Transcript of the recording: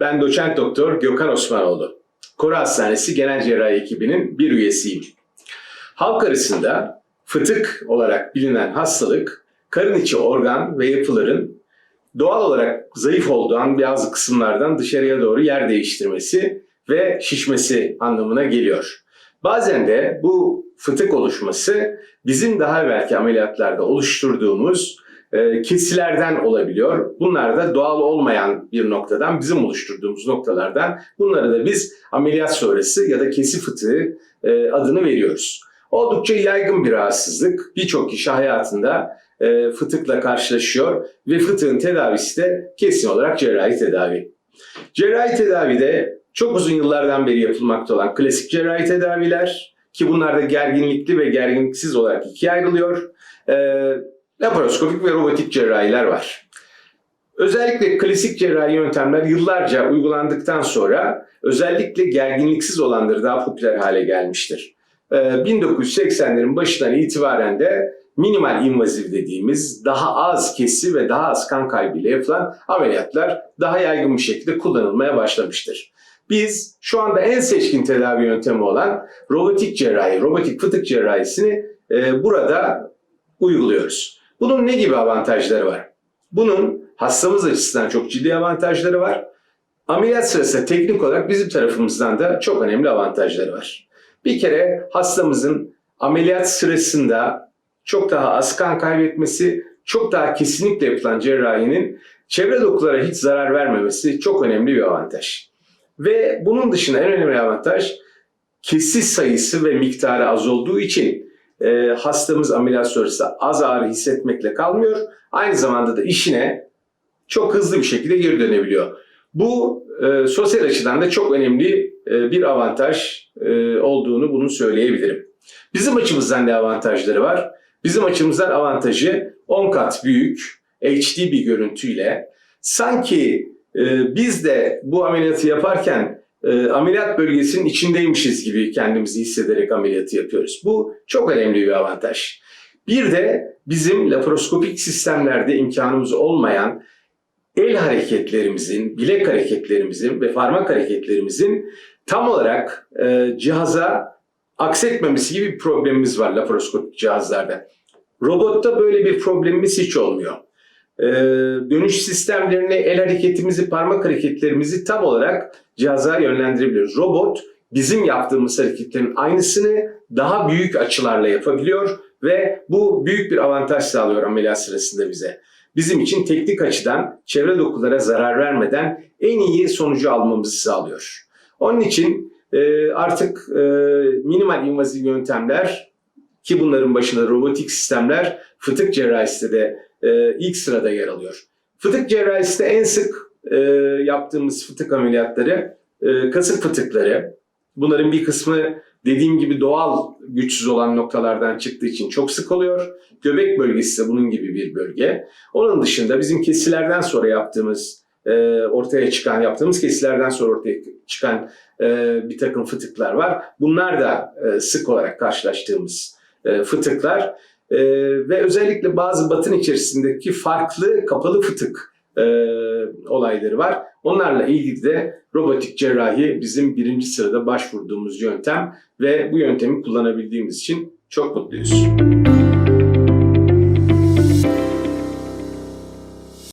Ben doçent doktor Gökhan Osmanoğlu. Koru Hastanesi Genel Cerrahi ekibinin bir üyesiyim. Halk arasında fıtık olarak bilinen hastalık, karın içi organ ve yapıların doğal olarak zayıf olduğu bazı kısımlardan dışarıya doğru yer değiştirmesi ve şişmesi anlamına geliyor. Bazen de bu fıtık oluşması bizim daha evvelki ameliyatlarda oluşturduğumuz e, kesilerden olabiliyor. Bunlar da doğal olmayan bir noktadan, bizim oluşturduğumuz noktalardan. Bunları da biz ameliyat sonrası ya da kesi fıtığı e, adını veriyoruz. Oldukça yaygın bir rahatsızlık. Birçok kişi hayatında e, fıtıkla karşılaşıyor ve fıtığın tedavisi de kesin olarak cerrahi tedavi. Cerrahi tedavide çok uzun yıllardan beri yapılmakta olan klasik cerrahi tedaviler ki bunlar da gerginlikli ve gerginliksiz olarak ikiye ayrılıyor. E, laparoskopik ve robotik cerrahiler var. Özellikle klasik cerrahi yöntemler yıllarca uygulandıktan sonra özellikle gerginliksiz olanları daha popüler hale gelmiştir. Ee, 1980'lerin başından itibaren de minimal invaziv dediğimiz daha az kesi ve daha az kan kaybıyla yapılan ameliyatlar daha yaygın bir şekilde kullanılmaya başlamıştır. Biz şu anda en seçkin tedavi yöntemi olan robotik cerrahi, robotik fıtık cerrahisini e, burada uyguluyoruz. Bunun ne gibi avantajları var? Bunun hastamız açısından çok ciddi avantajları var. Ameliyat sırasında teknik olarak bizim tarafımızdan da çok önemli avantajları var. Bir kere hastamızın ameliyat sırasında çok daha az kan kaybetmesi, çok daha kesinlikle yapılan cerrahinin çevre dokulara hiç zarar vermemesi çok önemli bir avantaj. Ve bunun dışında en önemli avantaj kesis sayısı ve miktarı az olduğu için e, hastamız ameliyat sonrası az ağrı hissetmekle kalmıyor. Aynı zamanda da işine çok hızlı bir şekilde geri dönebiliyor. Bu e, sosyal açıdan da çok önemli e, bir avantaj e, olduğunu bunu söyleyebilirim. Bizim açımızdan ne avantajları var? Bizim açımızdan avantajı 10 kat büyük HD bir görüntüyle sanki e, biz de bu ameliyatı yaparken e, ameliyat bölgesinin içindeymişiz gibi kendimizi hissederek ameliyatı yapıyoruz. Bu çok önemli bir avantaj. Bir de bizim laparoskopik sistemlerde imkanımız olmayan el hareketlerimizin, bilek hareketlerimizin ve parmak hareketlerimizin tam olarak e, cihaza aksetmemesi gibi bir problemimiz var laparoskopik cihazlarda. Robotta böyle bir problemimiz hiç olmuyor. E, dönüş sistemlerini, el hareketimizi, parmak hareketlerimizi tam olarak cihaza yönlendirebiliyoruz. Robot bizim yaptığımız hareketlerin aynısını daha büyük açılarla yapabiliyor ve bu büyük bir avantaj sağlıyor ameliyat sırasında bize bizim için teknik açıdan çevre dokulara zarar vermeden en iyi sonucu almamızı sağlıyor. Onun için e, artık e, minimal invaziv yöntemler ki bunların başında robotik sistemler fıtık cerrahisi de e, ilk sırada yer alıyor. Fıtık cerrahisi de en sık e, yaptığımız fıtık ameliyatları e, kasık fıtıkları. Bunların bir kısmı dediğim gibi doğal güçsüz olan noktalardan çıktığı için çok sık oluyor. Göbek bölgesi de bunun gibi bir bölge. Onun dışında bizim kesilerden sonra yaptığımız e, ortaya çıkan yaptığımız kesilerden sonra ortaya çıkan e, bir takım fıtıklar var. Bunlar da e, sık olarak karşılaştığımız fıtıklar e, ve özellikle bazı batın içerisindeki farklı kapalı fıtık e, olayları var. Onlarla ilgili de robotik cerrahi bizim birinci sırada başvurduğumuz yöntem ve bu yöntemi kullanabildiğimiz için çok mutluyuz.